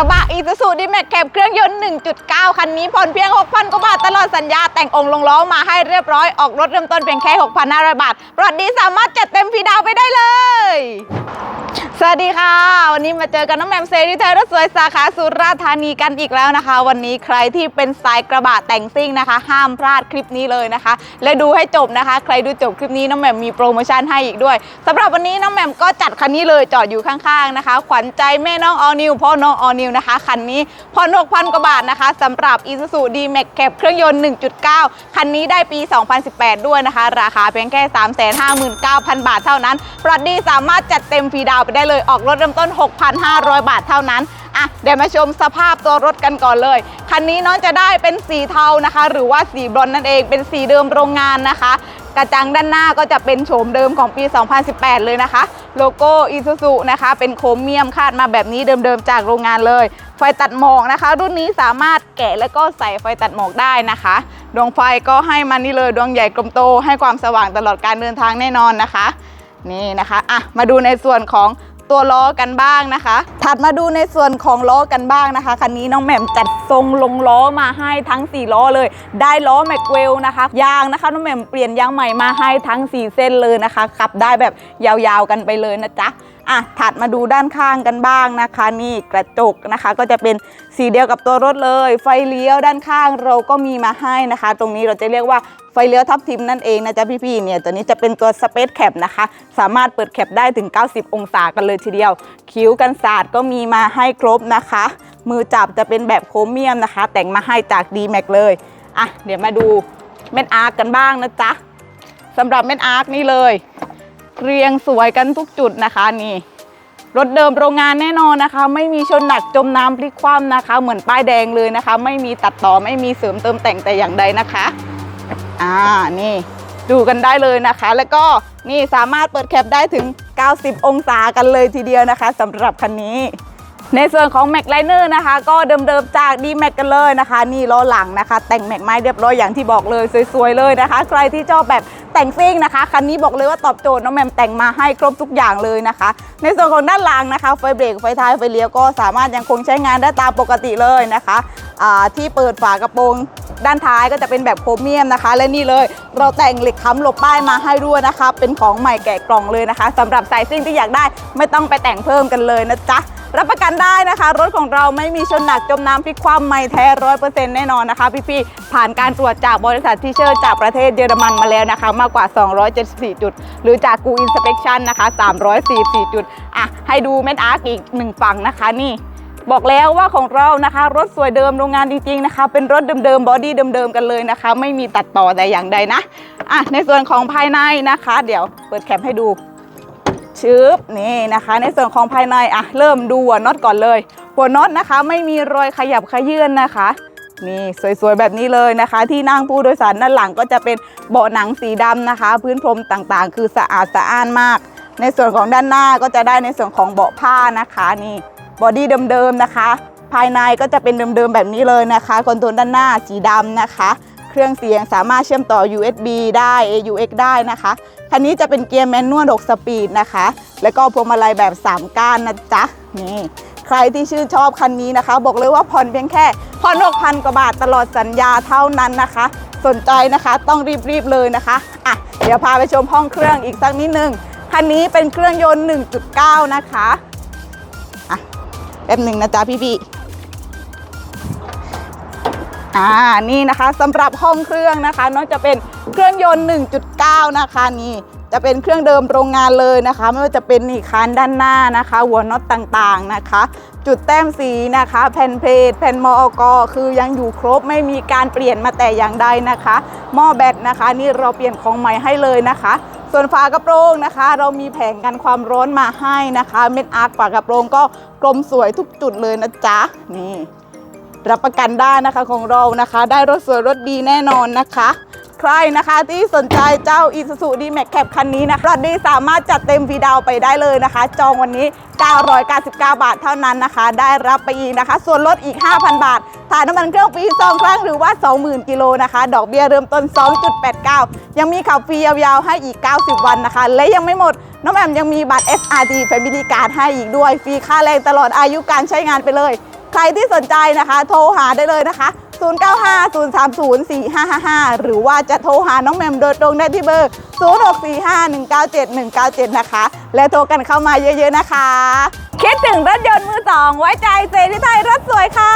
ระบะอีซูซูดีแม็กแคปเครื่องยนต์ 1.9 คันนี้ผ่อนเพียง 6,000 กว่าบาทตลอดสัญญาแต่งองค์ลงล้อมาให้เรียบร้อยออกรถเริ่มต้นเพียงแค่ 6,500 บาทรถดีสามารถจัดเต็มฟรีดาวไปได้เลย สวัสดีค่ะ วันนี้มาเจอกันน้องแหมมเซรีไทยรถสวยสาขาสุราษฎร์ธานีกันอีกแล้วนะคะ วันนี้ใครที่เป็นสายกระบะแต่งซิ่งนะคะ ห้ามพลาดคลิปนี้เลยนะคะ และดูให้จบนะคะ ใครดูจบคลิปนี้น้องแหมมมีโปรโมชั่นให้อีกด้วยสำหรับวันนี้น้องแหมมก็จัดคันนี้เลยจอดอยู่ข้างๆนะคะ ขวัญใจแม่น้องออนิวพ่อน้องออนิวนะคะคันนี้ผ่อน6,000กว่าบาทนะคะสำหรับ Isuzu D-Max Cap เครื่องยนต์ 1.9 คันนี้ได้ปี 2018 ด้วยนะคะ ราคาเพียงแค่ 359,000 บาทเท่านั้นปลอดดีสามารถจัดเต็มฟรีดาวไปได้เลยออกรถเริ่มต้น 6 6,500 บาทเท่านั้นอะเดี๋ยวมาชมสภาพตัวรถกันก่อนเลย คันนี้น้องจะได้เป็นสีเทานะคะ หรือว่าสีบรอนนั่นเองเป็นสีเดิมโรงงานนะคะ กระจังด้านหน้าก็จะเป็นโฉมเดิมของปี 2018 เลยนะคะ โลโก้อีซูซูนะคะ เป็นโครเมียมคาดมาแบบนี้เดิมๆจากโรงงานเลย ไฟตัดหมอกนะคะ รุ่นนี้สามารถแกะแล้วก็ใส่ไฟตัดหมอกได้นะคะ ดวงไฟก็ให้มานี่เลยดวงใหญ่กลมโต ให้ความสว่างตลอดการเดินทางแน่นอนนะคะ นี่นะคะอะมาดูในส่วนของ ตัวล้อกันบ้างนะคะ ถัดมาดูในส่วนของล้อกันบ้างนะคะคันนี้น้องแหม่มจัดทรงลงล้อมาให้ทั้ง 4 ล้อเลย ได้ล้อแม็กเวลนะคะยางนะคะน้องแหม่มเปลี่ยนยางใหม่มาให้ทั้ง 4 เส้นเลยนะคะขับได้แบบยาวๆกันไปเลยนะจ๊ะ อะถัดมาดูด้านข้างกันบ้างนะคะ นี่กระจกนะคะ ก็จะเป็นสีเดียวกับตัวรถเลย ไฟเลี้ยวด้านข้างเราก็มีมาให้นะคะ ตรงนี้เราจะเรียกว่าไฟเลี้ยวทับทิมนั่นเองนะจ๊ะพี่ๆเนี่ยตัวนี้จะเป็นตัวสเปซแคปนะคะ สามารถเปิดแคปได้ถึง 90 องศากันเลยทีเดียว คิ้วกันศาสตร์ก็มีมาให้ครบนะคะ มือจับจะเป็นแบบโครเมียมนะคะ แต่งมาให้จาก d m a x เลยอะเดี๋ยวมาดูเม็ดอาร์กกันบ้างนะจ๊ะสำหรับเม็ดอาร์กนี่เลย เรียงสวยกันทุกจุดนะคะนี่ รถเดิมโรงงานแน่นอนนะคะ ไม่มีชนหนักจมน้ำพลิกคว่ำนะคะ เหมือนป้ายแดงเลยนะคะ ไม่มีตัดต่อไม่มีเสริมเติมแต่งแต่อย่างใดนะคะอ่านี่ดูกันได้เลยนะคะ แล้วก็นี่สามารถเปิดแคปได้ถึง 90 องศากันเลยทีเดียวนะคะสำหรับคันนี้ ในส่วนของ Mac l i n e r นะคะ ก็เดิมๆจาก d m a c กันเลยนะคะ นี่ล้อหลังนะคะ แต่งแม็กไม้เรียบร้อยอย่างที่บอกเลยสวยๆเลยนะคะ ใครที่ชอบแบบแต่งซิ่งนะคะคันนี้บอกเลยว่าตอบโจทย์น้องแมมแต่งมาให้ครบทุกอย่างเลยนะคะ ในส่วนของด้านหลังนะคะ ไฟเบรกไฟท้ายไฟเลี้ยวก็สามารถยังคงใช้งานได้ตามปกติเลยนะคะที่เปิดฝากระโปรงด้านท้ายก็จะเป็นแบบโครเมียมนะคะ และนี่เลยเราแต่งเหล็กค้ำหลบป้ายมาให้ด้วยนะคะ เป็นของใหม่แกะกล่องเลยนะคะสำหรับสายซิ่งที่อยากได้ไม่ต้องไปแต่งเพิ่มกันเลยนะจ๊ะ รับประกันได้นะคะ รถของเราไม่มีชนหนักจมน้ำพลิกคว่ำไม่แท้ร้อยเปอร์เซ็นต์แน่นอนนะคะ พี่ๆผ่านการตรวจจากบริษัทที่เชื่อจากประเทศเยอรมันมาแล้วนะคะ มากกว่า 274 จุด หรือจากกูอินสเป t ชันนะคะ 344 จุดอะให้ดูเม็ดอาร์กอีกหนึ่งฝั่งนะคะนี่บอกแล้วว่าของเรานะคะ รถสวยเดิมโรงงานจริงๆนะคะ เป็นรถเดิมๆบอดี้เดิมๆกันเลยนะคะ ไม่มีตัดต่อแต่อย่างใดนะอะในส่วนของภายในนะคะ เดี๋ยวเปิดแคปให้ดู ชึบนี่นะคะ ในส่วนของภายในอะเริ่มดูหัวน็อตก่อนเลย หัวน็อตนะคะ ไม่มีรอยขยับขยื่นนะคะนี่สวยๆแบบนี้เลยนะคะ ที่นั่งผู้โดยสารด้านหลังก็จะเป็นเบาะหนังสีดำนะคะ พื้นพรมต่างๆ คือสะอาดสะอ้านมาก ในส่วนของด้านหน้าก็จะได้ในส่วนของเบาะผ้านะคะนี่บอดี้เดิมๆนะคะ ภายในก็จะเป็นเดิมๆแบบนี้เลยนะคะคอนโซลด้านหน้าสีดำนะคะ เครื่องเสียงสามารถเชื่อมต่อ USB ได้ AUX ได้นะคะ คันนี้จะเป็นเกียร์แมนนวล6สปีดนะคะ แล้วก็พวงมาลัยแบบ 3 ก้านนะจ๊ะ นี่ ใครที่ชื่นชอบคันนี้นะคะ บอกเลยว่าผ่อนเพียงแค่ผ่อน6,000 กว่าบาทตลอดสัญญาเท่านั้นนะคะ สนใจนะคะต้องรีบๆเลยนะคะ อะ เดี๋ยวพาไปชมห้องเครื่องอีกสักนิดนึง คันนี้เป็นเครื่องยนต์ 1.9 นะคะ อะ แป๊บหนึ่งนะจ๊ะพี่ๆ อ่านี่นะคะสำหรับห้องเครื่องนะคะนอกจะเป็นเครื่องยนต์ 1.9 นะคะนี่จะเป็นเครื่องเดิมโรงงานเลยนะคะ ไม่ว่าจะเป็นนี่คานด้านหน้านะคะ หัวน็อตต่างๆนะคะ จุดแต้มสีนะคะ แผ่นเพลทแผ่นมอกคือยังอยู่ครบไม่มีการเปลี่ยนมาแต่อย่างใดนะคะหม้อแบตนะคะ นี่เราเปลี่ยนของใหม่ให้เลยนะคะ ส่วนฝากระโปรงนะคะ เรามีแผงกันความร้อนมาให้นะคะ เม็ดอาร์คฝากระโปรงก็กลมสวยทุกจุดเลยนะจ๊ะนี่ รับประกันได้นะคะของเรานะคะ ได้รถสวยรถดีแน่นอนนะคะ ใครนะคะที่สนใจเจ้า Isuzu D-Max Cap คันนี้นะรถดีสามารถจัดเต็มฟรีดาวไปได้เลยนะคะ จองวันนี้ 999 บาทเท่านั้นนะคะ ได้รับไปอีกนะคะ ส่วนลดอีก 5,000 บาทถ่ายน้ำมันเครื่องฟรี2ครั้งหรือว่า 20,000 กิโลนะคะ ดอกเบี้ยเริ่มต้น 2.89 ยังมีขับฟรียาวๆ ให้อีก 90 วันนะคะ และยังไม่หมด น้องแอมยังมีบัตร SRT Family Card ให้อีกด้วย ฟรีค่าแรงตลอดอายุการใช้งานไปเลย ใครที่สนใจนะคะ โทรหาได้เลยนะคะ 0950304555 หรือว่าจะโทรหาน้องแมมโดยตรงได้ที่เบอร์ 0645197197 นะคะ และโทรกันเข้ามาเยอะๆนะคะ คิดถึงรถยนต์มือสองไว้ใจเซนิไทยรถสวยค่ะ